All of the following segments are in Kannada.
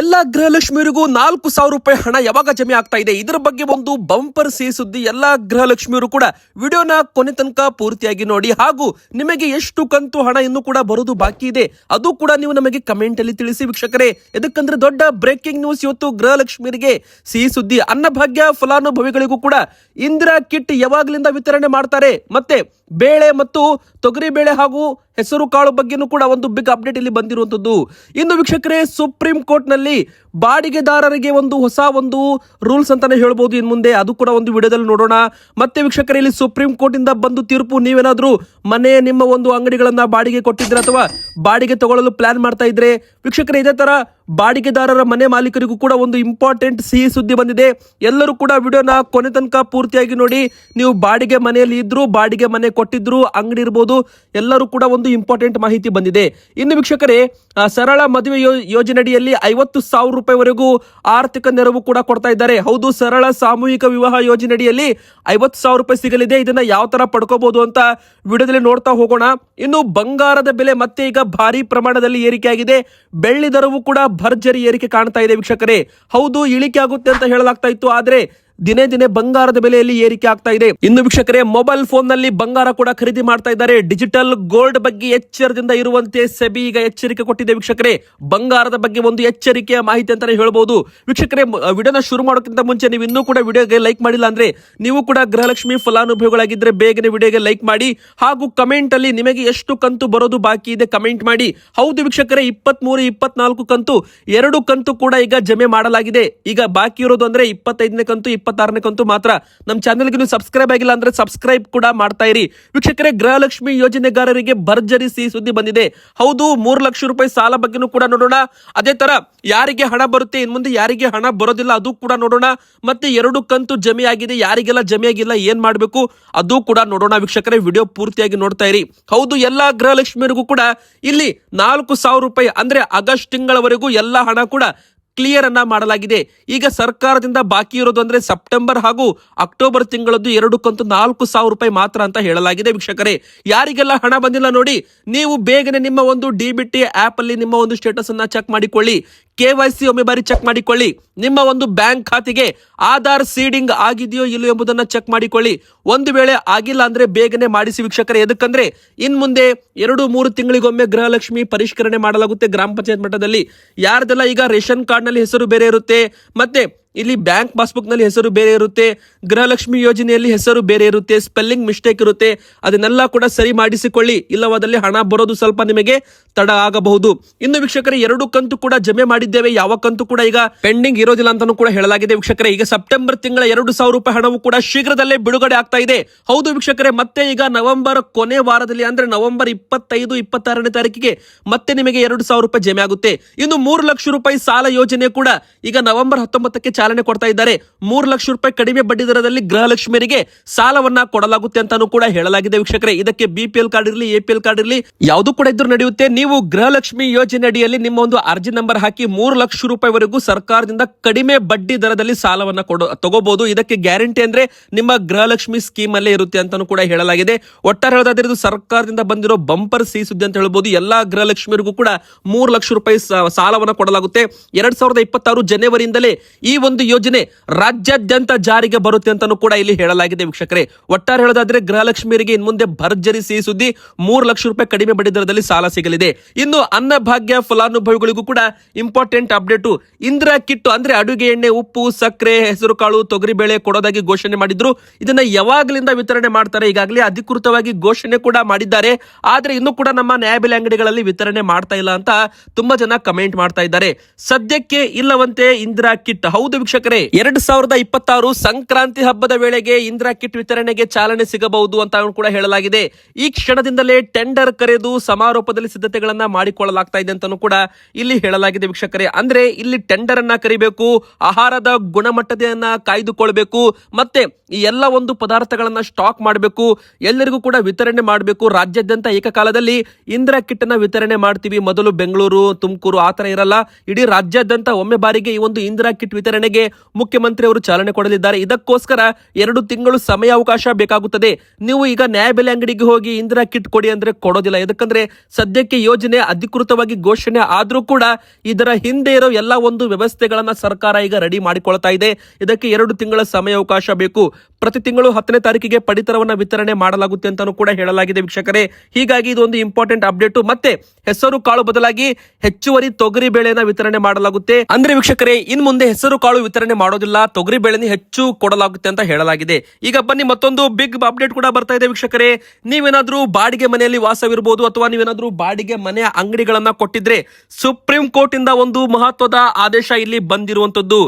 ಎಲ್ಲ ಗೃಹಲಕ್ಷ್ಮಿಯರಿಗೂ ನಾಲ್ಕು ಸಾವಿರ ರೂಪಾಯಿ ಹಣ ಯಾವಾಗ ಜಮೆ ಆಗ್ತಾ ಇದೆ? ಇದರ ಬಗ್ಗೆ ಒಂದು ಬಂಪರ್ ಸಿಹಿ ಸುದ್ದಿ ಎಲ್ಲ ಗೃಹಲಕ್ಷ್ಮಿಯರು ಕೂಡ ವಿಡಿಯೋನ ಕೊನೆ ತನಕ ಪೂರ್ತಿಯಾಗಿ ನೋಡಿ. ಹಾಗೂ ನಿಮಗೆ ಎಷ್ಟು ಕಂತು ಹಣ ಇನ್ನು ಕೂಡ ಬರೋದು ಬಾಕಿ ಇದೆ, ಅದು ಕೂಡ ನೀವು ನಮಗೆ ಕಮೆಂಟ್ ಅಲ್ಲಿ ತಿಳಿಸಿ ವೀಕ್ಷಕರೇ. ಎದಕ್ಕಂದ್ರೆ ದೊಡ್ಡ ಬ್ರೇಕಿಂಗ್ ನ್ಯೂಸ್ ಇವತ್ತು ಗೃಹಲಕ್ಷ್ಮಿಯರಿಗೆ ಸಿಹಿ ಸುದ್ದಿ. ಅನ್ನಭಾಗ್ಯ, ಫಲಾನುಭವಿಗಳಿಗೂ ಕೂಡ ಇಂದಿರಾ ಕಿಟ್ ಯಾವಾಗಲಿಂದ ವಿತರಣೆ ಮಾಡ್ತಾರೆ? ಮತ್ತೆ ಬೇಳೆ ಮತ್ತು ತೊಗರಿ ಬೇಳೆ ಹಾಗೂ ಹೆಸರು ಕಾಳು ಬಗ್ಗೆನೂ ಕೂಡ ಒಂದು ಬಿಗ್ ಅಪ್ಡೇಟ್ ಇಲ್ಲಿ ಬಂದಿರುವಂತದ್ದು ಇನ್ನು ವೀಕ್ಷಕರೇ, ಸುಪ್ರೀಂ ಕೋರ್ಟ್ನಲ್ಲಿ ಬಾಡಿಗೆದಾರರಿಗೆ ಒಂದು ಹೊಸ ಒಂದು ರೂಲ್ಸ್ ಅಂತಾನೆ ಹೇಳ್ಬೋದು ಇನ್ ಮುಂದೆ. ಅದು ಕೂಡ ಒಂದು ವಿಡಿಯೋದಲ್ಲಿ ನೋಡೋಣ. ಮತ್ತೆ ವೀಕ್ಷಕರೇ, ಇಲ್ಲಿ ಸುಪ್ರೀಂ ಕೋರ್ಟ್ ಇಂದ ಬಂದು ತೀರ್ಪು, ನೀವೇನಾದ್ರೂ ಮನೆ, ನಿಮ್ಮ ಒಂದು ಅಂಗಡಿಗಳನ್ನ ಬಾಡಿಗೆ ಕೊಟ್ಟಿದ್ರೆ ಅಥವಾ ಬಾಡಿಗೆ ತಗೊಳ್ಳಲು ಪ್ಲಾನ್ ಮಾಡ್ತಾ ಇದ್ರೆ, ವೀಕ್ಷಕರೇ, ಇದೇ ತರ ಬಾಡಿಗೆದಾರರ ಮನೆ ಮಾಲೀಕರಿಗೂ ಕೂಡ ಒಂದು ಇಂಪಾರ್ಟೆಂಟ್ ಸಿಹಿ ಸುದ್ದಿ ಬಂದಿದೆ. ಎಲ್ಲರೂ ಕೂಡ ವಿಡಿಯೋನ ಕೊನೆ ತನಕ ಪೂರ್ತಿಯಾಗಿ ನೋಡಿ. ನೀವು ಬಾಡಿಗೆ ಮನೆಯಲ್ಲಿ ಇದ್ರು, ಬಾಡಿಗೆ ಮನೆ ಕೊಟ್ಟಿದ್ರು, ಅಂಗಡಿ ಇರ್ಬೋದು, ಎಲ್ಲರೂ ಕೂಡ ಒಂದು ಇಂಪಾರ್ಟೆಂಟ್ ಮಾಹಿತಿ ಬಂದಿದೆ. ಇನ್ನು ವೀಕ್ಷಕರೇ ಸರಳ ಮದುವೆ ಯೋಜನೆಯಡಿಯಲ್ಲಿ ಐವತ್ತು ಸಾವಿರ ರೂಪಾಯಿವರೆಗೂ ಆರ್ಥಿಕ ನೆರವು ಕೂಡ ಕೊಡ್ತಾ ಇದ್ದಾರೆ. ಹೌದು, ಸರಳ ಸಾಮೂಹಿಕ ವಿವಾಹ ಯೋಜನೆಯಡಿಯಲ್ಲಿ ಐವತ್ತು ಸಾವಿರ ರೂಪಾಯಿ ಸಿಗಲಿದೆ. ಇದನ್ನ ಯಾವ ತರ ಪಡ್ಕೋಬಹುದು ಅಂತ ವಿಡಿಯೋದಲ್ಲಿ ನೋಡ್ತಾ ಹೋಗೋಣ. ಇನ್ನು ಬಂಗಾರದ ಬೆಲೆ ಮತ್ತೆ ಈಗ ಭಾರಿ ಪ್ರಮಾಣದಲ್ಲಿ ಏರಿಕೆಯಾಗಿದೆ. ಬೆಳ್ಳಿ ದರವು ಕೂಡ ಭರ್ಜರಿ ಏರಿಕೆ ಕಾಣ್ತಾ ಇದೆ ವೀಕ್ಷಕರೇ. ಹೌದು ಇಳಿಕೆ ಆಗುತ್ತೆ ಅಂತ ಹೇಳಲಾಗ್ತಾ ಇತ್ತು ಆದ್ರೆ ದಿನೇ ದಿನೇ ಬಂಗಾರದ ಬೆಲೆಯಲ್ಲಿ ಏರಿಕೆ ಆಗ್ತಾ ಇದೆ. ಇನ್ನು ವೀಕ್ಷಕರೇ ಮೊಬೈಲ್ ಫೋನ್ನಲ್ಲಿ ಬಂಗಾರ ಕೂಡ ಖರೀದಿ ಮಾಡ್ತಾ ಇದ್ದಾರೆ. ಡಿಜಿಟಲ್ ಗೋಲ್ಡ್ ಬಗ್ಗೆ ಎಚ್ಚರದಿಂದ ಇರುವಂತೆ ಸೆಬಿ ಈಗ ಎಚ್ಚರಿಕೆ ಕೊಟ್ಟಿದೆ ವೀಕ್ಷಕರೇ. ಬಂಗಾರದ ಬಗ್ಗೆ ಒಂದು ಎಚ್ಚರಿಕೆಯ ಮಾಹಿತಿ ಅಂತಾನೆ ಹೇಳಬಹುದು ವೀಕ್ಷಕರೇ ವಿಡಿಯೋನ ಶುರು ಮಾಡೋಕ್ಕಿಂತ ಮುಂಚೆ ನೀವು ಇನ್ನೂ ಕೂಡ ವಿಡಿಯೋಗೆ ಲೈಕ್ ಮಾಡಿಲ್ಲ ಅಂದ್ರೆ ನೀವು ಕೂಡ ಗೃಹಲಕ್ಷ್ಮಿ ಫಲಾನುಭವಿಗಳಾಗಿದ್ರೆ ಬೇಗನೆ ವಿಡಿಯೋಗೆ ಲೈಕ್ ಮಾಡಿ. ಹಾಗೂ ಕಮೆಂಟ್ ಅಲ್ಲಿ ನಿಮಗೆ ಎಷ್ಟು ಕಂತು ಬರೋದು ಬಾಕಿ ಇದೆ ಕಮೆಂಟ್ ಮಾಡಿ. ಹೌದು ವೀಕ್ಷಕರೇ ಇಪ್ಪತ್ತ್ ಮೂರು ಇಪ್ಪತ್ನಾಲ್ಕು ಕಂತು, ಎರಡು ಕಂತು ಕೂಡ ಈಗ ಜಮೆ ಮಾಡಲಾಗಿದೆ. ಈಗ ಬಾಕಿ ಇರೋದು ಅಂದ್ರೆ ಇಪ್ಪತ್ತೈದನೇ ಕಂತು ಇಪ್ಪತ್ತಾರನೇ ಕಂತು ಮಾತ್ರ ನಮ್ಮ ಚಾನೆಲ್ಗೆ ನೀವು ಸಬ್ಸ್ಕ್ರೈಬ್ ಆಗಿಲ್ಲ ಅಂದ್ರೆ ಸಬ್ಸ್ಕ್ರೈಬ್ ಕೂಡ ಮಾಡ್ತಾ ಇರಿ. ವೀಕ್ಷಕರೇ, ಗೃಹಲಕ್ಷ್ಮಿ ಯೋಜನೆಗಾರರಿಗೆ ಭರ್ಜರಿ ಸಿಹಿ ಸುದ್ದಿ ಬಂದಿದೆ. ಹೌದು, ಮೂರು ಲಕ್ಷ ರೂಪಾಯಿ ಸಾಲ ಬಗ್ಗೆನೂ ಕೂಡ ನೋಡೋಣ. ಅದೇ ತರ, ಯಾರಿಗೆ ಹಣ ಬರುತ್ತೆ ಇನ್ ಮುಂದೆ ಯಾರಿಗೆ ಹಣ ಬರೋದಿಲ್ಲ ಅದು ಕೂಡ ನೋಡೋಣ. ಮತ್ತೆ ಎರಡು ಕಂತು ಜಮೆ ಆಗಿದೆ ಯಾರಿಗೆಲ್ಲ ಜಮೆ ಆಗಿಲ್ಲ ಏನ್ ಮಾಡಬೇಕು ಅದು ಕೂಡ ನೋಡೋಣ. ವೀಕ್ಷಕರೇ, ವಿಡಿಯೋ ಪೂರ್ತಿಯಾಗಿ ನೋಡ್ತಾ ಇರಿ. ಹೌದು, ಎಲ್ಲಾ ಗೃಹಲಕ್ಷ್ಮಿಯರಿಗೂ ಕೂಡ ಇಲ್ಲಿ ನಾಲ್ಕು ಸಾವಿರ ರೂಪಾಯಿ ಅಂದ್ರೆ ಆಗಸ್ಟ್ ತಿಂಗಳವರೆಗೂ ಎಲ್ಲ ಹಣ ಕೂಡ ಕ್ಲಿಯರ್ ಅನ್ನ ಮಾಡಲಾಗಿದೆ. ಈಗ ಸರ್ಕಾರದಿಂದ ಬಾಕಿ ಇರೋದು ಅಂದ್ರೆ ಸೆಪ್ಟೆಂಬರ್ ಹಾಗೂ ಅಕ್ಟೋಬರ್ ತಿಂಗಳದ್ದು ಎರಡು ಕಂತು ನಾಲ್ಕು ಸಾವಿರ ರೂಪಾಯಿ ಮಾತ್ರ ಅಂತ ಹೇಳಲಾಗಿದೆ ವೀಕ್ಷಕರೇ. ಯಾರಿಗೆಲ್ಲ ಹಣ ಬಂದಿಲ್ಲ ನೋಡಿ, ನೀವು ಬೇಗನೆ ನಿಮ್ಮ ಒಂದು ಡಿ ಬಿ ಟಿ ಆಪ್ ಅಲ್ಲಿ ನಿಮ್ಮ ಒಂದು ಸ್ಟೇಟಸ್ ಅನ್ನ ಚೆಕ್ ಮಾಡಿಕೊಳ್ಳಿ. ಕೆ ವೈ ಸಿ ಒಮ್ಮೆ ಬಾರಿ ಚೆಕ್ ಮಾಡಿಕೊಳ್ಳಿ. ನಿಮ್ಮ ಒಂದು ಬ್ಯಾಂಕ್ ಖಾತೆಗೆ ಆಧಾರ್ ಸೀಡಿಂಗ್ ಆಗಿದೆಯೋ ಇಲ್ಲೋ ಎಂಬುದನ್ನ ಚೆಕ್ ಮಾಡಿಕೊಳ್ಳಿ. ಒಂದು ವೇಳೆ ಆಗಿಲ್ಲ ಅಂದ್ರೆ ಬೇಗನೆ ಮಾಡಿಸಿ ವೀಕ್ಷಕರ, ಎದಕ್ಕಂದ್ರೆ ಇನ್ ಮುಂದೆ ಎರಡು ಮೂರು ತಿಂಗಳಿಗೊಮ್ಮೆ ಗೃಹಲಕ್ಷ್ಮಿ ಪರಿಷ್ಕರಣೆ ಮಾಡಲಾಗುತ್ತೆ ಗ್ರಾಮ ಪಂಚಾಯತ್ ಮಟ್ಟದಲ್ಲಿ. ಯಾರ್ದೆಲ್ಲ ಈಗ ರೇಷನ್ ಕಾರ್ಡ್ನಲ್ಲಿ ಹೆಸರು ಬೇರೆ ಇರುತ್ತೆ, ಮತ್ತೆ ಇಲ್ಲಿ ಬ್ಯಾಂಕ್ ಪಾಸ್ಬುಕ್ನಲ್ಲಿ ಹೆಸರು ಬೇರೆ ಇರುತ್ತೆ, ಗೃಹಲಕ್ಷ್ಮಿ ಯೋಜನೆಯಲ್ಲಿ ಹೆಸರು ಬೇರೆ ಇರುತ್ತೆ, ಸ್ಪೆಲ್ಲಿಂಗ್ ಮಿಸ್ಟೇಕ್ ಇರುತ್ತೆ, ಅದನ್ನೆಲ್ಲ ಕೂಡ ಸರಿ ಮಾಡಿಸಿಕೊಳ್ಳಿ, ಇಲ್ಲವಾದಲ್ಲಿ ಹಣ ಬರೋದು ಸ್ವಲ್ಪ ನಿಮಗೆ ತಡ ಆಗಬಹುದು. ಇನ್ನು ವೀಕ್ಷಕರೇ, ಎರಡು ಕಂತು ಕೂಡ ಜಮೆ ಮಾಡಿದ್ದೇವೆ, ಯಾವ ಕಂತು ಕೂಡ ಈಗ ಪೆಂಡಿಂಗ್ ಇರೋದಿಲ್ಲ ಅಂತಾನೂ ಕೂಡ ಹೇಳಲಾಗಿದೆ ವೀಕ್ಷಕರೇ. ಈಗ ಸೆಪ್ಟೆಂಬರ್ ತಿಂಗಳ ಎರಡು ಸಾವಿರ ರೂಪಾಯಿ ಹಣವು ಕೂಡ ಶೀಘ್ರದಲ್ಲೇ ಬಿಡುಗಡೆ ಆಗ್ತಾ ಇದೆ. ಹೌದು ವೀಕ್ಷಕರೇ, ಮತ್ತೆ ಈಗ ನವೆಂಬರ್ ಕೊನೆ ವಾರದಲ್ಲಿ ಅಂದ್ರೆ ನವೆಂಬರ್ ಇಪ್ಪತ್ತೈದು, ಇಪ್ಪತ್ತಾರನೇ ತಾರೀಕಿಗೆ ಮತ್ತೆ ನಿಮಗೆ ಎರಡು ಸಾವಿರ ರೂಪಾಯಿ ಜಮೆ ಆಗುತ್ತೆ. ಇನ್ನು ಮೂರು ಲಕ್ಷ ರೂಪಾಯಿ ಸಾಲ ಯೋಜನೆ ಕೂಡ ಈಗ ನವೆಂಬರ್ ಹತ್ತೊಂಬತ್ತಕ್ಕೆ ಚಾಲನೆ ಕೊಡ್ತಾ ಇದ್ದಾರೆ. ಮೂರು ಲಕ್ಷ ರೂಪಾಯಿ ಕಡಿಮೆ ಬಡ್ಡಿ ದರದಲ್ಲಿ ಗೃಹಲಕ್ಷ್ಮಿಯರಿಗೆ ಸಾಲವನ್ನ ಕೊಡಲಾಗುತ್ತೆ ಅಂತಾನೂ ಕೂಡ ಹೇಳಲಾಗಿದೆ ವೀಕ್ಷಕರೇ. ಇದಕ್ಕೆ ಬಿಪಿಎಲ್ ಕಾರ್ಡ್ ಇರಲಿ ಎಪಿಎಲ್ ಕಾರ್ಡ್ ಇರಲಿ, ಯಾವುದು ಕೂಡ ಇದ್ರೂ ನಡೆಯುತ್ತೆ. ನೀವು ಗೃಹಲಕ್ಷ್ಮಿ ಯೋಜನೆ ಅಡಿಯಲ್ಲಿ ನಿಮ್ಮ ಒಂದು ಅರ್ಜಿ ನಂಬರ್ ಹಾಕಿ ಮೂರು ಲಕ್ಷ ರೂಪಾಯಿವರೆಗೂ ಸರ್ಕಾರದಿಂದ ಕಡಿಮೆ ಬಡ್ಡಿ ದರದಲ್ಲಿ ಸಾಲವನ್ನ ಕೊಡ ತಗೋಬಹುದು ಇದಕ್ಕೆ ಗ್ಯಾರಂಟಿ ಅಂದ್ರೆ ನಿಮ್ಮ ಗೃಹಲಕ್ಷ್ಮಿ ಸ್ಕೀಮ್ ಅಲ್ಲೇ ಇರುತ್ತೆ ಅಂತಾನೂ ಕೂಡ ಹೇಳಲಾಗಿದೆ. ಒಟ್ಟಾರೆ ಹೇಳೋದಾದ್ರೆ ಇದು ಸರ್ಕಾರದಿಂದ ಬಂದಿರೋ ಬಂಪರ್ ಸಿ ಸುದ್ದಿ ಅಂತ ಹೇಳ್ಬೋದು. ಎಲ್ಲಾ ಗೃಹಲಕ್ಷ್ಮಿಯರಿಗೂ ಕೂಡ ಮೂರು ಲಕ್ಷ ರೂಪಾಯಿ ಸಾಲವನ್ನ ಕೊಡಲಾಗುತ್ತೆ. ಎರಡ್ ಸಾವಿರದ ಇಪ್ಪತ್ತಾರು ಜನವರಿಯಿಂದಲೇ ಈ ಒಂದು ಯೋಜನೆ ರಾಜ್ಯಾದ್ಯಂತ ಜಾರಿಗೆ ಬರುತ್ತೆ ಅಂತಾನೂ ಕೂಡ ಇಲ್ಲಿ ಹೇಳಲಾಗಿದೆ ವೀಕ್ಷಕರೇ. ಒಟ್ಟಾರೆ ಹೇಳೋದಾದ್ರೆ ಗೃಹಲಕ್ಷ್ಮಿಯರಿಗೆ ಇನ್ ಮುಂದೆ ಭರ್ಜರಿ ಸಿಹಿ ಸುದ್ದಿ ಮೂರು ಲಕ್ಷ ರೂಪಾಯಿ ಕಡಿಮೆ ಬಡ್ಡಿ ದರದಲ್ಲಿ ಸಾಲ ಸಿಗಲಿದೆ. ಇನ್ನು ಅನ್ನಭಾಗ್ಯ ಫಲಾನುಭವಿಗಳಿಗೂ ಕೂಡ ಇಂಪಾರ್ಟೆಂಟ್ ಅಪ್ಡೇಟ್ ಇಂದಿರಾ ಕಿಟ್ಟು ಅಂದ್ರೆ ಅಡುಗೆ ಎಣ್ಣೆ, ಉಪ್ಪು, ಸಕ್ಕರೆ, ಹೆಸರು ಕಾಳು, ತೊಗರಿ ಬೇಳೆ ಕೊಡೋದಾಗಿ ಘೋಷಣೆ ಮಾಡಿದ್ರು. ಇದನ್ನ ಯಾವಾಗಲಿಂದ ವಿತರಣೆ ಮಾಡ್ತಾರೆ ಈಗಾಗಲೇ ಅಧಿಕೃತವಾಗಿ ಘೋಷಣೆ ಕೂಡ ಮಾಡಿದ್ದಾರೆ. ಆದ್ರೆ ಇನ್ನು ಕೂಡ ನಮ್ಮ ನ್ಯಾಯಬೆಲೆ ಅಂಗಡಿಗಳಲ್ಲಿ ವಿತರಣೆ ಮಾಡ್ತಾ ಇಲ್ಲ ಅಂತ ತುಂಬಾ ಜನ ಕಮೆಂಟ್ ಮಾಡ್ತಾ ಇದ್ದಾರೆ. ಸದ್ಯಕ್ಕೆ ಇಲ್ಲವಂತೆ ಇಂದಿರಾ ಕಿಟ್. ಹೌದು ವೀಕ್ಷಕರೇ, ಎರಡ್ ಸಾವಿರದ ಇಪ್ಪತ್ತಾರು ಸಂಕ್ರಾಂತಿ ಹಬ್ಬದ ವೇಳೆಗೆ ಇಂದಿರಾ ಕಿಟ್ ವಿತರಣೆಗೆ ಚಾಲನೆ ಸಿಗಬಹುದು ಅಂತ ಕೂಡ ಹೇಳಲಾಗಿದೆ. ಈ ಕ್ಷಣದಿಂದಲೇ ಟೆಂಡರ್ ಕರೆದು ಸಮಾರೋಪದಲ್ಲಿ ಸಿದ್ಧತೆಗಳನ್ನ ಮಾಡಿಕೊಳ್ಳಲಾಗ್ತಾ ಇದೆ ಅಂತಾನೂ ಕೂಡ ಇಲ್ಲಿ ಹೇಳಲಾಗಿದೆ ವೀಕ್ಷಕರೇ. ಅಂದ್ರೆ ಇಲ್ಲಿ ಟೆಂಡರ್ ಅನ್ನ ಕರಿಬೇಕು, ಆಹಾರದ ಗುಣಮಟ್ಟತೆಯನ್ನ ಕಾಯ್ದುಕೊಳ್ಬೇಕು, ಮತ್ತೆ ಈ ಎಲ್ಲ ಒಂದು ಪದಾರ್ಥಗಳನ್ನ ಸ್ಟಾಕ್ ಮಾಡಬೇಕು, ಎಲ್ಲರಿಗೂ ಕೂಡ ವಿತರಣೆ ಮಾಡಬೇಕು. ರಾಜ್ಯಾದ್ಯಂತ ಏಕಕಾಲದಲ್ಲಿ ಇಂದಿರಾ ಕಿಟ್ ಅನ್ನ ವಿತರಣೆ ಮಾಡ್ತೀವಿ. ಮೊದಲು ಬೆಂಗಳೂರು, ತುಮಕೂರು ಆತರ ಇರಲ್ಲ. ಇಡೀ ರಾಜ್ಯಾದ್ಯಂತ ಒಮ್ಮೆ ಬಾರಿಗೆ ಈ ಒಂದು ಇಂದಿರಾ ಕಿಟ್ ವಿತರಣೆಗೆ ಯೋಜನೆಗೆ ಮುಖ್ಯಮಂತ್ರಿ ಅವರು ಚಾಲನೆ ಕೊಡಲಿದ್ದಾರೆ. ಇದಕ್ಕೋಸ್ಕರ ಎರಡು ತಿಂಗಳು ಸಮಯಾವಕಾಶ ಬೇಕಾಗುತ್ತದೆ. ನೀವು ಈಗ ನ್ಯಾಯಬೆಲೆ ಅಂಗಡಿಗೆ ಹೋಗಿ ಇಂದಿರಾ ಕಿಟ್ ಕೊಡಿ ಅಂದ್ರೆ ಕೊಡೋದಿಲ್ಲ. ಯಾಕಂದ್ರೆ ಸದ್ಯಕ್ಕೆ ಯೋಜನೆ ಅಧಿಕೃತವಾಗಿ ಘೋಷಣೆ ಆದ್ರೂ ಕೂಡ ಇದರ ಹಿಂದೆ ಇರೋ ಎಲ್ಲ ಒಂದು ವ್ಯವಸ್ಥೆಗಳನ್ನ ಸರ್ಕಾರ ಈಗ ರೆಡಿ ಮಾಡಿಕೊಳ್ತಾ ಇದೆ. ಇದಕ್ಕೆ ಎರಡು ತಿಂಗಳ ಸಮಯಾವಕಾಶ ಬೇಕು. ಪ್ರತಿ ತಿಂಗಳು ಹತ್ತನೇ ತಾರೀಕಿಗೆ ಪಡಿತರವನ್ನು ವಿತರಣೆ ಮಾಡಲಾಗುತ್ತೆ ಅಂತಾನೂ ಕೂಡ ಹೇಳಲಾಗಿದೆ ವೀಕ್ಷಕರೇ. ಹೀಗಾಗಿ ಇದು ಒಂದು ಇಂಪಾರ್ಟೆಂಟ್ ಅಪ್ಡೇಟ್. ಮತ್ತೆ ಹೆಸರು ಕಾಳು ಬದಲಾಗಿ ಹೆಚ್ಚುವರಿ ತೊಗರಿ ಬೇಳೆನ ವಿತರಣೆ ಮಾಡಲಾಗುತ್ತೆ. ಅಂದ್ರೆ ವೀಕ್ಷಕರೇ ಇನ್ ಮುಂದೆ ಹೆಸರು ಕಾಳು ವಿತರಣೆ ಮಾಡೋದಿಲ್ಲ, ತೊಗರಿ ಬೆಳೆನೇ ಹೆಚ್ಚು ಕೊಡಲಾಗುತ್ತೆ ಅಂತ ಹೇಳಲಾಗಿದೆ. ಈಗ ಬನ್ನಿ, ಮತ್ತೊಂದು ಬಿಗ್ ಅಪ್ಡೇಟ್ ಕೂಡ ಬರ್ತಾ ಇದೆ ವೀಕ್ಷಕರೇ. ನೀವೇನಾದ್ರೂ ಬಾಡಿಗೆ ಮನೆಯಲ್ಲಿ ವಾಸವಿರಬಹುದು ಅಥವಾ ನೀವೇನಾದ್ರೂ ಬಾಡಿಗೆ ಮನೆಯ ಅಂಗಡಿಗಳನ್ನ ಕೊಟ್ಟಿದ್ರೆ ಸುಪ್ರೀಂ ಕೋರ್ಟ್ ಇಂದ ಒಂದು ಮಹತ್ವದ ಆದೇಶ ಇಲ್ಲಿ ಬಂದಿರುವಂತದ್ದು.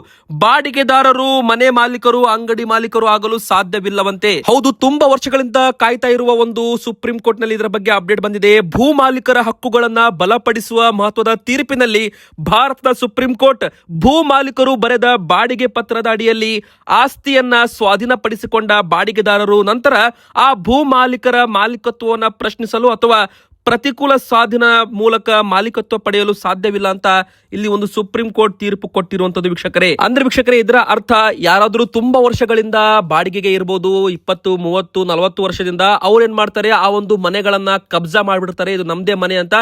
ಬಾಡಿಗೆದಾರರು, ಮನೆ ಮಾಲೀಕರು, ಅಂಗಡಿ ಮಾಲೀಕರು ಆಗಲು ಸಾಧ್ಯವಿಲ್ಲವಂತೆ. ಹೌದು, ತುಂಬಾ ವರ್ಷಗಳಿಂದ ಕಾಯ್ತಾ ಇರುವ ಒಂದು ಸುಪ್ರೀಂ ಕೋರ್ಟ್ನಲ್ಲಿ ಇದರ ಬಗ್ಗೆ ಅಪ್ಡೇಟ್ ಬಂದಿದೆ. ಭೂ ಮಾಲೀಕರ ಹಕ್ಕುಗಳನ್ನ ಬಲಪಡಿಸುವ ಮಹತ್ವದ ತೀರ್ಪಿನಲ್ಲಿ ಭಾರತದ ಸುಪ್ರೀಂ ಕೋರ್ಟ್ ಭೂ ಮಾಲೀಕರು ಬರೆದ ಬಾಡಿಗೆ ಪತ್ರದ ಅಡಿಯಲ್ಲಿ ಆಸ್ತಿಯನ್ನ ಸ್ವಾಧೀನಪಡಿಸಿಕೊಂಡ ಬಾಡಿಗೆದಾರರು ನಂತರ ಆ ಭೂ ಮಾಲೀಕರ ಮಾಲೀಕತ್ವವನ್ನು ಪ್ರಶ್ನಿಸಲು ಅಥವಾ ಪ್ರತಿಕೂಲ ಸ್ವಾಧೀನ ಮೂಲಕ ಮಾಲೀಕತ್ವ ಪಡೆಯಲು ಸಾಧ್ಯವಿಲ್ಲ ಅಂತ ಇಲ್ಲಿ ಒಂದು ಸುಪ್ರೀಂ ಕೋರ್ಟ್ ತೀರ್ಪು ಕೊಟ್ಟಿರುವಂತದ್ದು ವೀಕ್ಷಕರೇ. ಅಂದ್ರೆ ವೀಕ್ಷಕರೇ, ಇದರ ಅರ್ಥ ಯಾರಾದ್ರೂ ತುಂಬಾ ವರ್ಷಗಳಿಂದ ಬಾಡಿಗೆಗೆ ಇರಬಹುದು ಇಪ್ಪತ್ತು, ಮೂವತ್ತು, ನಲವತ್ತು ವರ್ಷದಿಂದ ಅವ್ರು ಏನ್ ಮಾಡ್ತಾರೆ, ಆ ಒಂದು ಮನೆಗಳನ್ನ ಕಬ್ಜಾ ಮಾಡಿಬಿಡ್ತಾರೆ, ಇದು ನಮ್ದೇ ಮನೆ ಅಂತ.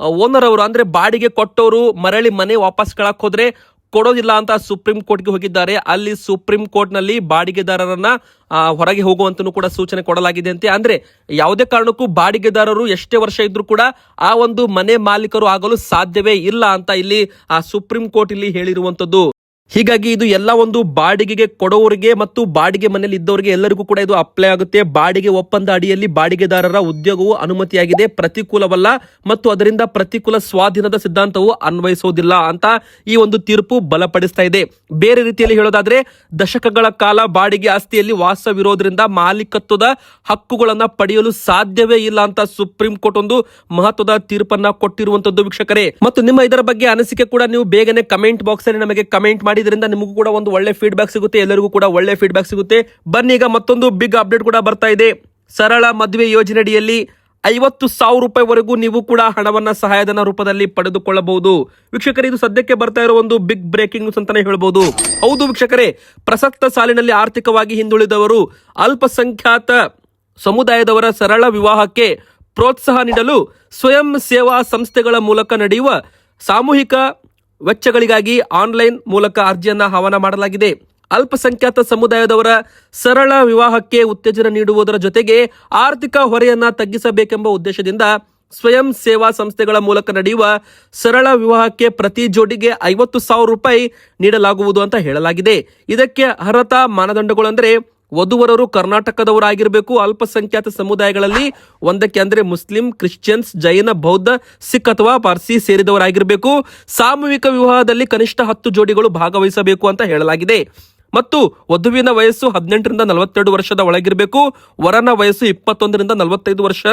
ಓನರ್ ಅವರು, ಅಂದ್ರೆ ಬಾಡಿಗೆ ಕೊಟ್ಟವರು ಮರಳಿ ಮನೆ ವಾಪಸ್ ಕಳಕ್ ಹೋದ್ರೆ ಕೊಡೋದಿಲ್ಲ ಅಂತ ಸುಪ್ರೀಂ ಕೋರ್ಟ್ಗೆ ಹೋಗಿದ್ದಾರೆ. ಅಲ್ಲಿ ಸುಪ್ರೀಂ ಕೋರ್ಟ್ನಲ್ಲಿ ಬಾಡಿಗೆದಾರರನ್ನ ಹೊರಗೆ ಹೋಗುವಂತನೂ ಕೂಡ ಸೂಚನೆ ಕೊಡಲಾಗಿದೆ ಅಂತೆ. ಅಂದ್ರೆ ಯಾವುದೇ ಕಾರಣಕ್ಕೂ ಬಾಡಿಗೆದಾರರು ಎಷ್ಟೇ ವರ್ಷ ಇದ್ರು ಕೂಡ ಆ ಒಂದು ಮನೆ ಮಾಲೀಕರು ಆಗಲು ಸಾಧ್ಯವೇ ಇಲ್ಲ ಅಂತ ಇಲ್ಲಿ, ಆ, ಸುಪ್ರೀಂ ಕೋರ್ಟ್ ಇಲ್ಲಿ ಹೇಳಿರುವಂತದ್ದು. ಹೀಗಾಗಿ ಇದು ಎಲ್ಲ ಒಂದು ಬಾಡಿಗೆಗೆ ಕೊಡೋರಿಗೆ ಮತ್ತು ಬಾಡಿಗೆ ಮನೆಯಲ್ಲಿ ಇದ್ದವರಿಗೆ ಎಲ್ಲರಿಗೂ ಕೂಡ ಇದು ಅಪ್ಲೈ ಆಗುತ್ತೆ. ಬಾಡಿಗೆ ಒಪ್ಪಂದ ಅಡಿಯಲ್ಲಿ ಬಾಡಿಗೆದಾರರ ಉದ್ಯೋಗವು ಅನುಮತಿಯಾಗಿದೆ. ಪ್ರತಿಕೂಲವಲ್ಲ ಮತ್ತು ಅದರಿಂದ ಪ್ರತಿಕೂಲ ಸ್ವಾಧೀನದ ಸಿದ್ಧಾಂತವು ಅನ್ವಯಿಸೋದಿಲ್ಲ ಅಂತ ಈ ಒಂದು ತೀರ್ಪು ಬಲಪಡಿಸ್ತಾ ಇದೆ. ಬೇರೆ ರೀತಿಯಲ್ಲಿ ಹೇಳೋದಾದ್ರೆ, ದಶಕಗಳ ಕಾಲ ಬಾಡಿಗೆ ಆಸ್ತಿಯಲ್ಲಿ ವಾಸವಿರೋದ್ರಿಂದ ಮಾಲೀಕತ್ವದ ಹಕ್ಕುಗಳನ್ನ ಪಡೆಯಲು ಸಾಧ್ಯವೇ ಇಲ್ಲ ಅಂತ ಸುಪ್ರೀಂ ಕೋರ್ಟ್ ಒಂದು ಮಹತ್ವದ ತೀರ್ಪನ್ನ ಕೊಟ್ಟಿರುವಂತದ್ದು ವೀಕ್ಷಕರೇ. ಮತ್ತು ನಿಮ್ಮ ಇದರ ಬಗ್ಗೆ ಅನಿಸಿಕೆ ಕೂಡ ನೀವು ಬೇಗನೆ ಕಮೆಂಟ್ ಬಾಕ್ಸ್ ಅಲ್ಲಿ ನಮಗೆ ಕಮೆಂಟ್ ಮಾಡಿದ್ರಿಂದ ನಿಮಗೂ ಕೂಡ ಒಂದು ಒಳ್ಳೆ ಫೀಡ್ಬ್ಯಾಕ್ ಸಿಗುತ್ತೆ, ಎಲ್ಲರಿಗೂ ಕೂಡ ಒಳ್ಳೆ ಫೀಡ್ಬ್ಯಾಕ್ ಸಿಗುತ್ತೆ. ಬನ್ನಿ ಈಗ ಮತ್ತೊಂದು ಬಿಗ್ ಅಪ್ಡೇಟ್ ಕೂಡ ಬರ್ತಾ ಇದೆ. ಸರಳ ಮದುವೆ ಯೋಜನೆಯಡಿಯಲ್ಲಿ ಐವತ್ತು ಸಾವಿರ ರೂಪಾಯಿವರೆಗೂ ನೀವು ಕೂಡ ಹಣವನ್ನ ಸಹಾಯಧನ ರೂಪದಲ್ಲಿ ಪಡೆದುಕೊಳ್ಳಬಹುದು. ವೀಕ್ಷಕರೇ, ಇದು ಸದ್ಯಕ್ಕೆ ಬರ್ತಾ ಇರೋ ಒಂದು ಬಿಗ್ ಬ್ರೇಕಿಂಗ್ ನ್ಯೂಸ್ ಅಂತಾನೆ ಹೇಳ್ಬೋದು. ಹೌದು ವೀಕ್ಷಕರೇ, ಪ್ರಸಕ್ತ ಸಾಲಿನಲ್ಲಿ ಆರ್ಥಿಕವಾಗಿ ಹಿಂದುಳಿದವರು ಅಲ್ಪಸಂಖ್ಯಾತ ಸಮುದಾಯದವರ ಸರಳ ವಿವಾಹಕ್ಕೆ ಪ್ರೋತ್ಸಾಹ ನೀಡಲು ಸ್ವಯಂ ಸೇವಾ ಸಂಸ್ಥೆಗಳ ಮೂಲಕ ನಡೆಯುವ ಸಾಮೂಹಿಕ ವೆಚ್ಚಗಳಿಗಾಗಿ ಆನ್ಲೈನ್ ಮೂಲಕ ಅರ್ಜಿಯನ್ನು ಆಹ್ವಾನ ಮಾಡಲಾಗಿದೆ. ಅಲ್ಪಸಂಖ್ಯಾತ ಸಮುದಾಯದವರ ಸರಳ ವಿವಾಹಕ್ಕೆ ಉತ್ತೇಜನ ನೀಡುವುದರ ಜೊತೆಗೆ ಆರ್ಥಿಕ ಹೊರೆಯನ್ನು ತಗ್ಗಿಸಬೇಕೆಂಬ ಉದ್ದೇಶದಿಂದ ಸ್ವಯಂ ಸೇವಾ ಸಂಸ್ಥೆಗಳ ಮೂಲಕ ನಡೆಯುವ ಸರಳ ವಿವಾಹಕ್ಕೆ ಪ್ರತಿ ಜೋಡಿಗೆ ಐವತ್ತು ಸಾವಿರ ರೂಪಾಯಿ ನೀಡಲಾಗುವುದು ಅಂತ ಹೇಳಲಾಗಿದೆ. ಇದಕ್ಕೆ ಅರ್ಹತಾ ಮಾನದಂಡಗಳು ಅಂದ್ರೆ ವಧುವರರು ಕರ್ನಾಟಕದವರಾಗಿರಬೇಕು. ಅಲ್ಪಸಂಖ್ಯಾತ ಸಮುದಾಯಗಳಲ್ಲಿ ಒಂದಕ್ಕೆ ಅಂದರೆ ಮುಸ್ಲಿಂ, ಕ್ರಿಶ್ಚಿಯನ್ಸ್, ಜೈನ, ಬೌದ್ಧ, ಸಿಖ್ ಅಥವಾ ಪಾರ್ಸಿ ಸೇರಿದವರಾಗಿರಬೇಕು. ಸಾಮೂಹಿಕ ವಿವಾಹದಲ್ಲಿ ಕನಿಷ್ಠ ಹತ್ತು ಜೋಡಿಗಳು ಭಾಗವಹಿಸಬೇಕು ಅಂತ ಹೇಳಲಾಗಿದೆ. ಮತ್ತು ವಧುವಿನ ವಯಸ್ಸು ಹದಿನೆಂಟರಿಂದ ನಲವತ್ತೆರಡು ವರ್ಷದ ಒಳಗಿರಬೇಕು, ವರನ ವಯಸ್ಸು ಇಪ್ಪತ್ತೊಂದರಿಂದ ನಲವತ್ತೈದು ವರ್ಷ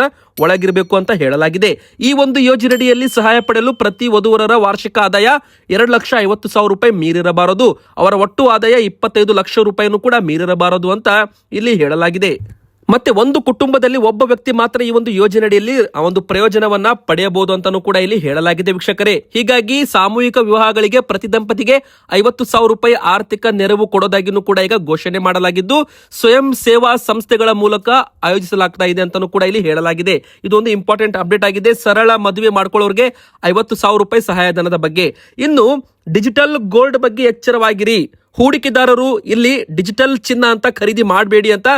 ಒಳಗಿರಬೇಕು ಅಂತ ಹೇಳಲಾಗಿದೆ. ಈ ಒಂದು ಯೋಜನೆಯಡಿಯಲ್ಲಿ ಸಹಾಯ ಪಡೆಯಲು ಪ್ರತಿ ವಧುವರರ ವಾರ್ಷಿಕ ಆದಾಯ ಎರಡು ಲಕ್ಷ ಐವತ್ತು ಸಾವಿರ ರೂಪಾಯಿ ಮೀರಿರಬಾರದು. ಅವರ ಒಟ್ಟು ಆದಾಯ ಇಪ್ಪತ್ತೈದು ಲಕ್ಷ ರೂಪಾಯಿನೂ ಕೂಡ ಮೀರಿರಬಾರದು ಅಂತ ಇಲ್ಲಿ ಹೇಳಲಾಗಿದೆ. ಮತ್ತೆ ಒಂದು ಕುಟುಂಬದಲ್ಲಿ ಒಬ್ಬ ವ್ಯಕ್ತಿ ಮಾತ್ರ ಈ ಒಂದು ಯೋಜನೆಯಡಿಯಲ್ಲಿ, ಆ ಒಂದು ಪ್ರಯೋಜನವನ್ನ ಪಡೆಯಬಹುದು ಅಂತಾನೂ ಕೂಡ ಇಲ್ಲಿ ಹೇಳಲಾಗಿದೆ ವೀಕ್ಷಕರೇ. ಹೀಗಾಗಿ ಸಾಮೂಹಿಕ ವಿವಾಹಗಳಿಗೆ ಪ್ರತಿ ದಂಪತಿಗೆ ಐವತ್ತು ಸಾವಿರ ರೂಪಾಯಿ ಆರ್ಥಿಕ ನೆರವು ಕೊಡೋದಾಗಿನೂ ಕೂಡ ಈಗ ಘೋಷಣೆ ಮಾಡಲಾಗಿದ್ದು, ಸ್ವಯಂ ಸೇವಾ ಸಂಸ್ಥೆಗಳ ಮೂಲಕ ಆಯೋಜಿಸಲಾಗ್ತಾ ಇದೆ ಅಂತಾನೂ ಕೂಡ ಇಲ್ಲಿ ಹೇಳಲಾಗಿದೆ. ಇದೊಂದು ಇಂಪಾರ್ಟೆಂಟ್ ಅಪ್ಡೇಟ್ ಆಗಿದೆ. ಸರಳ ಮದುವೆ ಮಾಡ್ಕೊಳ್ಳೋರಿಗೆ ಐವತ್ತು ಸಾವಿರ ರೂಪಾಯಿ ಸಹಾಯಧನದ ಬಗ್ಗೆ. ಇನ್ನು, ಡಿಜಿಟಲ್ ಗೋಲ್ಡ್ ಬಗ್ಗೆ ಎಚ್ಚರವಾಗಿರಿ. ಹೂಡಿಕೆದಾರರು ಇಲ್ಲಿ ಡಿಜಿಟಲ್ ಚಿನ್ನ ಅಂತ ಖರೀದಿ ಮಾಡಬೇಡಿ ಅಂತ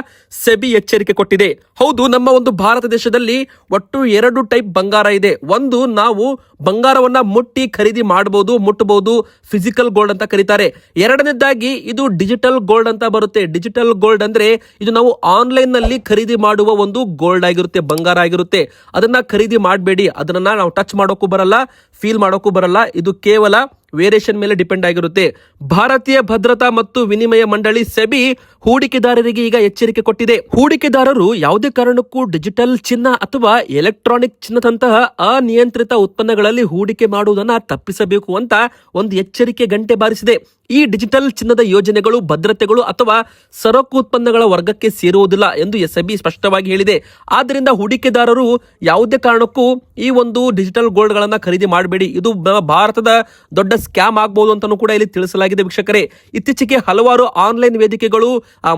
ಸೆಬಿ ಎಚ್ಚರಿಕೆ ಕೊಟ್ಟಿದೆ. ಹೌದು, ನಮ್ಮ ಒಂದು ಭಾರತ ದೇಶದಲ್ಲಿ ಒಟ್ಟು ಎರಡು ಟೈಪ್ ಬಂಗಾರ ಇದೆ. ಒಂದು, ನಾವು ಬಂಗಾರವನ್ನ ಮುಟ್ಟಿ ಖರೀದಿ ಮಾಡಬಹುದು ಮುಟ್ಟಬಹುದು ಫಿಸಿಕಲ್ ಗೋಲ್ಡ್ ಅಂತ ಕರೀತಾರೆ. ಎರಡನೇದಾಗಿ, ಇದು ಡಿಜಿಟಲ್ ಗೋಲ್ಡ್ ಅಂತ ಬರುತ್ತೆ. ಡಿಜಿಟಲ್ ಗೋಲ್ಡ್ ಅಂದ್ರೆ ಇದು ನಾವು ಆನ್ಲೈನ್ನಲ್ಲಿ ಖರೀದಿ ಮಾಡುವ ಒಂದು ಗೋಲ್ಡ್ ಆಗಿರುತ್ತೆ, ಬಂಗಾರ ಆಗಿರುತ್ತೆ. ಅದನ್ನ ಖರೀದಿ ಮಾಡಬೇಡಿ. ಅದನ್ನ ನಾವು ಟಚ್ ಮಾಡೋಕ್ಕೂ ಬರಲ್ಲ ಫೀಲ್ ಮಾಡೋಕ್ಕೂ ಬರಲ್ಲ. ಇದು ಕೇವಲ ವೇರಿಯೇಷನ್ ಮೇಲೆ ಡಿಪೆಂಡ್ ಆಗಿರುತ್ತೆ. ಭಾರತೀಯ ಭದ್ರತಾ ಮತ್ತು ವಿನಿಮಯ ಮಂಡಳಿ ಸೆಬಿ ಹೂಡಿಕೆದಾರರಿಗೆ ಈಗ ಎಚ್ಚರಿಕೆ ಕೊಟ್ಟಿದೆ. ಹೂಡಿಕೆದಾರರು ಯಾವುದೇ ಕಾರಣಕ್ಕೂ ಡಿಜಿಟಲ್ ಚಿನ್ನ ಅಥವಾ ಎಲೆಕ್ಟ್ರಾನಿಕ್ ಚಿನ್ನದಂತಹ ಅನಿಯಂತ್ರಿತ ಉತ್ಪನ್ನಗಳಲ್ಲಿ ಹೂಡಿಕೆ ಮಾಡುವುದನ್ನು ತಪ್ಪಿಸಬೇಕು ಅಂತ ಒಂದು ಎಚ್ಚರಿಕೆ ಗಂಟೆ ಬಾರಿಸಿದೆ. ಈ ಡಿಜಿಟಲ್ ಚಿನ್ನದ ಯೋಜನೆಗಳು, ಭದ್ರತೆಗಳು ಅಥವಾ ಸರಕು ಉತ್ಪನ್ನಗಳ ವರ್ಗಕ್ಕೆ ಸೇರುವುದಿಲ್ಲ ಎಂದು ಎಸ್ಎಬಿ ಸ್ಪಷ್ಟವಾಗಿ ಹೇಳಿದೆ. ಆದ್ದರಿಂದ ಹೂಡಿಕೆದಾರರು ಯಾವುದೇ ಕಾರಣಕ್ಕೂ ಈ ಒಂದು ಡಿಜಿಟಲ್ ಗೋಲ್ಡ್ ಗಳನ್ನ ಖರೀದಿ ಮಾಡಬೇಡಿ. ಇದು ಭಾರತದ ದೊಡ್ಡ ಸ್ಕ್ಯಾಮ್ ಆಗಬಹುದು ಅಂತಲೂ ಕೂಡ ಇಲ್ಲಿ ತಿಳಿಸಲಾಗಿದೆ ವೀಕ್ಷಕರೇ. ಇತ್ತೀಚೆಗೆ ಹಲವಾರು ಆನ್ಲೈನ್ ವೇದಿಕೆಗಳು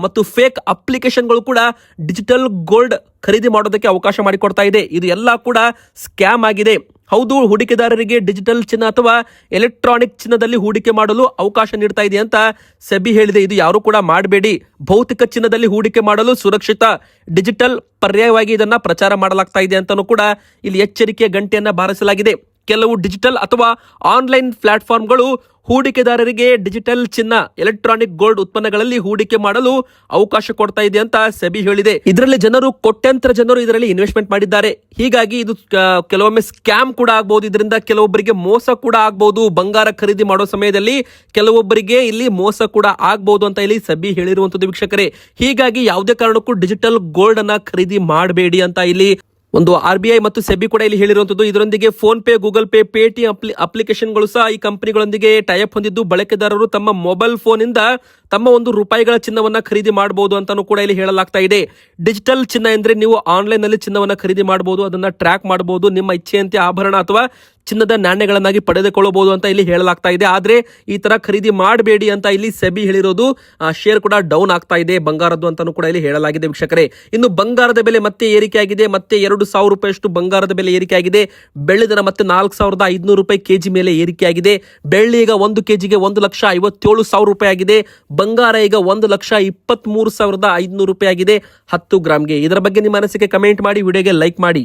ಮತ್ತು ಫೇಕ್ ಅಪ್ಲಿಕೇಶನ್ಗಳು ಕೂಡ ಡಿಜಿಟಲ್ ಗೋಲ್ಡ್ ಖರೀದಿ ಮಾಡೋದಕ್ಕೆ ಅವಕಾಶ ಮಾಡಿಕೊಡ್ತಾ ಇದೆ. ಇದು ಎಲ್ಲ ಕೂಡ ಸ್ಕ್ಯಾಮ್ ಆಗಿದೆ. ಹೌದು, ಹೂಡಿಕೆದಾರರಿಗೆ ಡಿಜಿಟಲ್ ಚಿನ್ನ ಅಥವಾ ಎಲೆಕ್ಟ್ರಾನಿಕ್ ಚಿನ್ನದಲ್ಲಿ ಹೂಡಿಕೆ ಮಾಡಲು ಅವಕಾಶ ನೀಡ್ತಾ ಇದೆ ಅಂತ ಸೆಬಿ ಹೇಳಿದೆ. ಇದು ಯಾರು ಕೂಡ ಮಾಡಬೇಡಿ. ಭೌತಿಕ ಚಿನ್ನದಲ್ಲಿ ಹೂಡಿಕೆ ಮಾಡಲು ಸುರಕ್ಷಿತ, ಡಿಜಿಟಲ್ ಪರ್ಯಾಯವಾಗಿ ಇದನ್ನ ಪ್ರಚಾರ ಮಾಡಲಾಗ್ತಾ ಇದೆ ಅಂತಲೂ ಕೂಡ ಇಲ್ಲಿ ಎಚ್ಚರಿಕೆಯ ಗಂಟೆಯನ್ನ ಬಾರಿಸಲಾಗಿದೆ. ಕೆಲವು ಡಿಜಿಟಲ್ ಅಥವಾ ಆನ್ಲೈನ್ ಪ್ಲಾಟ್ಫಾರ್ಮ್ಗಳು ಹೂಡಿಕೆದಾರರಿಗೆ ಡಿಜಿಟಲ್ ಚಿನ್ನ, ಎಲೆಕ್ಟ್ರಾನಿಕ್ ಗೋಲ್ಡ್ ಉತ್ಪನ್ನಗಳಲ್ಲಿ ಹೂಡಿಕೆ ಮಾಡಲು ಅವಕಾಶ ಕೊಡ್ತಾ ಇದೆ ಅಂತ ಸೆಬಿ ಹೇಳಿದೆ. ಇದರಲ್ಲಿ ಜನರು, ಕೋಟ್ಯಾಂತರ ಜನರು ಇದರಲ್ಲಿ ಇನ್ವೆಸ್ಟ್ಮೆಂಟ್ ಮಾಡಿದ್ದಾರೆ. ಹೀಗಾಗಿ ಇದು ಕೆಲವೊಮ್ಮೆ ಸ್ಕ್ಯಾಮ್ ಕೂಡ ಆಗಬಹುದು ಇದರಿಂದ ಕೆಲವೊಬ್ಬರಿಗೆ ಮೋಸ ಕೂಡ ಆಗಬಹುದು ಬಂಗಾರ ಖರೀದಿ ಮಾಡೋ ಸಮಯದಲ್ಲಿ ಕೆಲವೊಬ್ಬರಿಗೆ ಇಲ್ಲಿ ಮೋಸ ಕೂಡ ಆಗಬಹುದು ಅಂತ ಇಲ್ಲಿ ಸೆಬಿ ಹೇಳಿರುವಂತದ್ದು ವೀಕ್ಷಕರೇ. ಹೀಗಾಗಿ ಯಾವುದೇ ಕಾರಣಕ್ಕೂ ಡಿಜಿಟಲ್ ಗೋಲ್ಡ್ ಅನ್ನ ಖರೀದಿ ಮಾಡಬೇಡಿ ಅಂತ ಇಲ್ಲಿ ಒಂದು ಆರ್ ಬಿ ಐ ಮತ್ತು ಸೆಬಿ ಕೂಡ ಇಲ್ಲಿ ಹೇಳಿರುವಂತದ್ದು ಇದರೊಂದಿಗೆ phone pay, Google pay, Paytm ಅಪ್ಲಿಕೇಶನ್ಗಳು ಸಹ ಈ ಕಂಪನಿಗಳೊಂದಿಗೆ ಟೈಅಪ್ ಹೊಂದಿದ್ದು. ಬಳಕೆದಾರರು ತಮ್ಮ ಮೊಬೈಲ್ ಫೋನ್ ತಮ್ಮ ಒಂದು ರೂಪಾಯಿಗಳ ಚಿನ್ನವನ್ನ ಖರೀದಿ ಮಾಡಬಹುದು ಅಂತಾನೂ ಕೂಡ ಇಲ್ಲಿ ಹೇಳಲಾಗ್ತಾ ಇದೆ. ಡಿಜಿಟಲ್ ಚಿನ್ನ ಎಂದ್ರೆ ನೀವು ಆನ್ಲೈನ್ನಲ್ಲಿ ಚಿನ್ನವನ್ನ ಖರೀದಿ ಮಾಡಬಹುದು ಅದನ್ನ ಟ್ರ್ಯಾಕ್ ಮಾಡಬಹುದು ನಿಮ್ಮ ಇಚ್ಛೆಯಂತೆ ಆಭರಣ ಅಥವಾ ಚಿನ್ನದ ನಾಣ್ಯಗಳನ್ನಾಗಿ ಪಡೆದುಕೊಳ್ಳಬಹುದು ಅಂತ ಇಲ್ಲಿ ಹೇಳಲಾಗ್ತಾ ಇದೆ. ಆದ್ರೆ ಈ ತರ ಖರೀದಿ ಮಾಡಬೇಡಿ ಅಂತ ಇಲ್ಲಿ ಸೆಬಿ ಹೇಳಿರೋದು, ಆ ಶೇರ್ ಕೂಡ ಡೌನ್ ಆಗ್ತಾ ಇದೆ. ಬಂಗಾರದ್ದು ಅಂತಾನೂ ಕೂಡ ಇಲ್ಲಿ ಹೇಳಲಾಗಿದೆ ವೀಕ್ಷಕರೇ. ಇನ್ನು ಬಂಗಾರದ ಬೆಲೆ ಮತ್ತೆ ಏರಿಕೆ ಆಗಿದೆ ಮತ್ತೆ ಎರಡು ಸಾವಿರ ರೂಪಾಯಿಯಷ್ಟು ಬಂಗಾರದ ಬೆಲೆ ಏರಿಕೆ ಆಗಿದೆ ಬೆಳ್ಳಿ ದರ ಮತ್ತೆ ನಾಲ್ಕು ಸಾವಿರದ ಐದುನೂರು ರೂಪಾಯಿ ಕೆಜಿ ಮೇಲೆ ಏರಿಕೆ ಆಗಿದೆ ಬೆಳ್ಳಿ ಈಗ ಒಂದು ಕೆಜಿಗೆ ಒಂದು ಲಕ್ಷ ಐವತ್ತೇಳು ಸಾವಿರ ರೂಪಾಯಿ ಆಗಿದೆ. ಬಂಗಾರ ಈಗ ಒಂದು ಲಕ್ಷ ಇಪ್ಪತ್ತ್ ಮೂರು ಸಾವಿರದ ಐದುನೂರು ರೂಪಾಯಿ ಆಗಿದೆ. ಹತ್ತು ಗ್ರಾಮ್ಗೆ. ಇದರ ಬಗ್ಗೆ ನಿಮ್ಮ ಅನಿಸಿಕೆ ಕಮೆಂಟ್ ಮಾಡಿ, ವಿಡಿಯೋಗೆ ಲೈಕ್ ಮಾಡಿ.